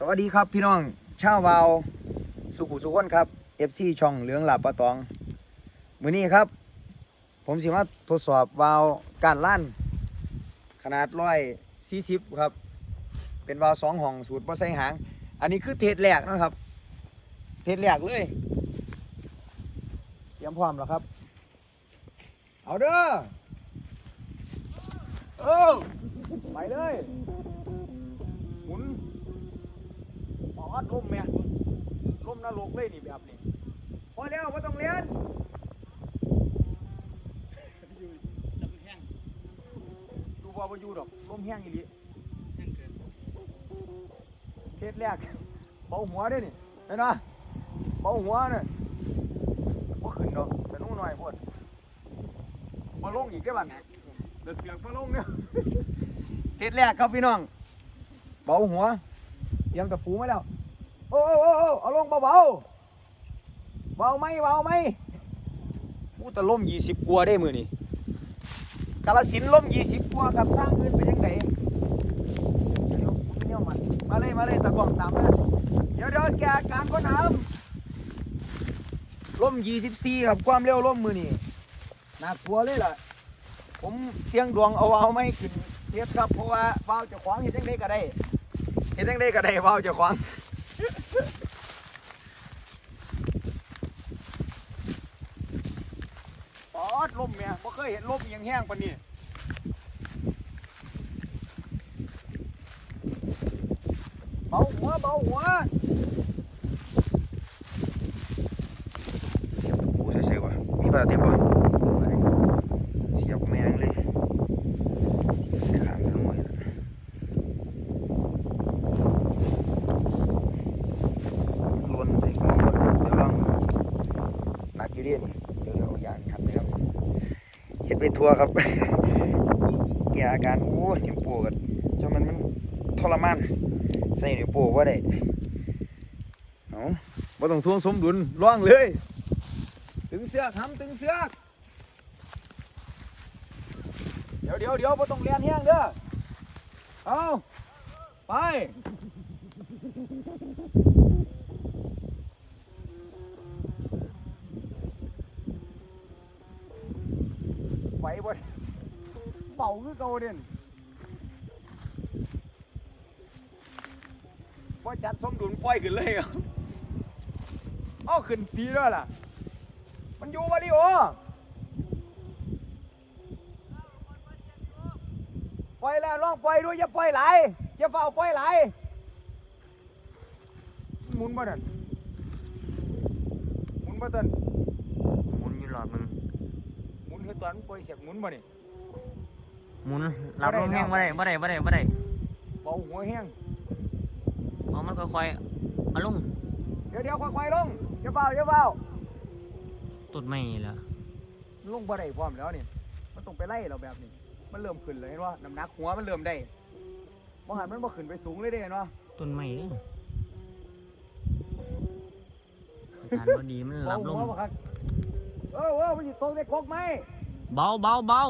สวัสดีครับพี่น้องชาววาวสุขุสุขคนครับ FC ช่องเหลืองหลับปะตอง มือนี้ครับ ผมสิมาทดสอบวาวการลั่น ขนาดร้อยสี่สิบครับ เป็นวาวสองห้องสูตรบ่ใส่หาง อันนี้คือเทสแรกนะครับ เทสแรกเลย เตรียมพร้อมแล้วครับ เอาเด้อเออไปเลยหมุน อดลมแม่ลมนรกเลยนี่แบบนี้พอแล้วไม่ต้องเรียนดูว่าบ่อยู่ดอกลมแห้งอีหลีเทศแรกเบาหัวด้วยนี่เห็นไหมเบาหัวเนี่ยบ่ขึ้นดอกแต่นู้นหน่อยพวดมาลงอีกแค่บันเดือดเสียงมาลงเนี่ยเทศแรกครับพี่น้องเบาหัวเตรียมตะปูมาแล้ว โอ้โอ้โอ้โอ้เอาลงเบาเบาๆเบาไหมเบาไหมอู้แต่ล่มยี่สิบกว่าได้มือนี่กาลสินธุ์ล่มยี่สิบกว่าครับสร้างเงินเป็นยังไงเดี๋ยวเดี๋ยวมันมาเลยมาเลยตะกล้องตามมาเดี๋ยวเดี๋ยวแกอาการก็น้ำล่มยี่สิบสี่ครับความเร็วล่มมือนี่น่ากลัวเลยล่ะผมเสียงดวงเอาเอาไม่ขึ้นเทียบครับเพราะว่าเบาเจะขวางเห็นยังไงก็ได้เห็นจังได้ก็ได้เว้าเจ้าของปอดล มเมียบ่เคยเห็นลมยังแห้งปานนี้เบาหัวเบาหัวเสียบกูใส่ๆวะมีปลาเต็มบ่เสียบแมงเลยใส่ขางสังหน่อยลวนใส่กล่องเดี๋ยวลองหนักอยู่ดิเดี๋ยวเดี๋ยวอย่างครับ เห็ดไปทัวครับแกอาการโอ้ยนิ้วโป้กันจนมันมันทรมานใส่นิ้วโป้ว่าได้เอาบ่ต้องทวงสมดุลล่องเลย ตึงเสือกทำตึงเสือกเดี๋ยวเดี๋ยวเดี๋ยวบ่ต้องเรียนแห้งเด้อเอาไป บ่เนี่ยเบาคือเก่าเด่นพอจัดสมดุลปล่อยขึ้นเลยอะเอาขึ้นทีด้วยล่ะ มันอยู่มาดิโอปล่อยแล้วลองปล่อยด้วยอย่าปล่อยไหลายอย่าเฝ้าปล่อยไหลายหมุนมาเด่นหมุนมาเด่นหมุนอยู่หลอดมึงหมุนคือ ตอนมันปล่อยเสียงหมุนมานี่หมุนรับลมแห้งบ่ได้บ่ได้บ่ได้บ่ได้เบาหัวแห้งเอามันค่อยๆเอาลงเดี๋ยวเดี๋ยวค่อยๆลงอย่าเบาอย่าเบาตุดไม่เหรอลงบ่ได้พร้อมแล้วนี่มันต้องไปไล่เราแบบนี้ มันเริ่มขึ้นเลยเห็นว่าน้ำหนักหัวมันเริ่มได้มหันมันบ่ขึ้นไปสูงเลยเด้เห็นว่าต้นไม้เด้ออาการบ่ดีมันเบารับลหัมวบ่ครับเออเออมันสิตกได้กกไหม เบาเบาเบา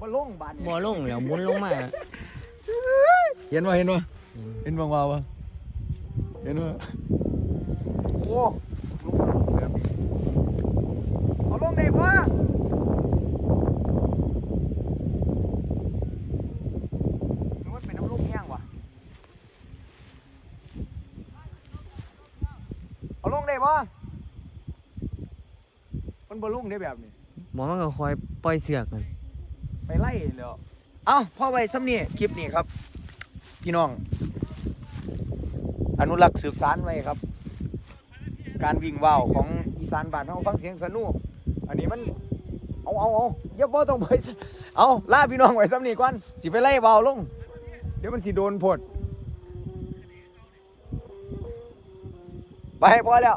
บ่ลงบานนี่บ่ลงแล้วหมุนลงมาเห็นว่าเห็นว่าเห็นบางวาวะเห็นว่าโอ้ลงแบบนี้เอาลงได้ปะหรือว่าเป็นน้ำลมแห้งวะเอาลงได้ปะมันบ่ลงได้แบบนี้ บ่มันก็คอยปล่อยเสือกกันไปไล่แล้วเอ้าพ่อไว้ซ้ำนี่คลิปนี้ครับ พี่น้อง อนุรักษ์สืบสานไว้ครับ การวิ่งว่าวของอีสานบ้านเฮาฟังเสียงสนุกอันนี้มัน เอาเอาเอาอย่าบ่ต้องไปซะเอาล่าพี่น้องไว้ซ้ำนี่ก่อนสิไปไล่ว่าวลง เดี๋ยวมันสิโดนพดไปพอแล้ว